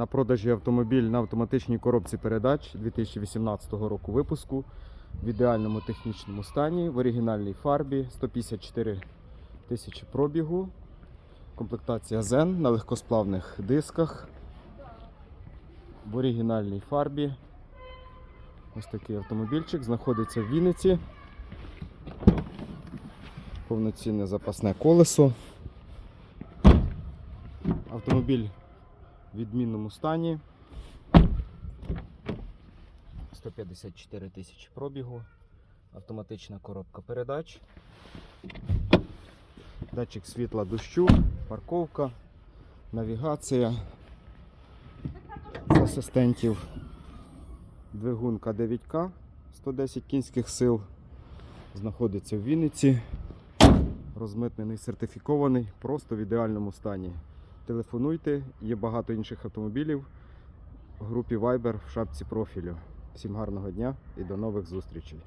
На продажі автомобіль на автоматичній коробці передач 2018 року випуску в ідеальному технічному стані, в оригінальній фарбі 154 тисячі пробігу. Комплектація Zen на легкосплавних дисках. В оригінальній фарбі. Ось такий автомобільчик знаходиться в Вінниці. Повноцінне запасне колесо. Автомобіль відмінному стані. 154 тисячі пробігу. Автоматична коробка передач. Датчик світла дощу, парковка, навігація асистентів. Двигун К9К 110 кінських сил. Знаходиться в Вінниці. Розмитнений, сертифікований, просто в ідеальному стані. Телефонуйте, є багато інших автомобілів в групі Viber в шапці профілю. Всім гарного дня і до нових зустрічей.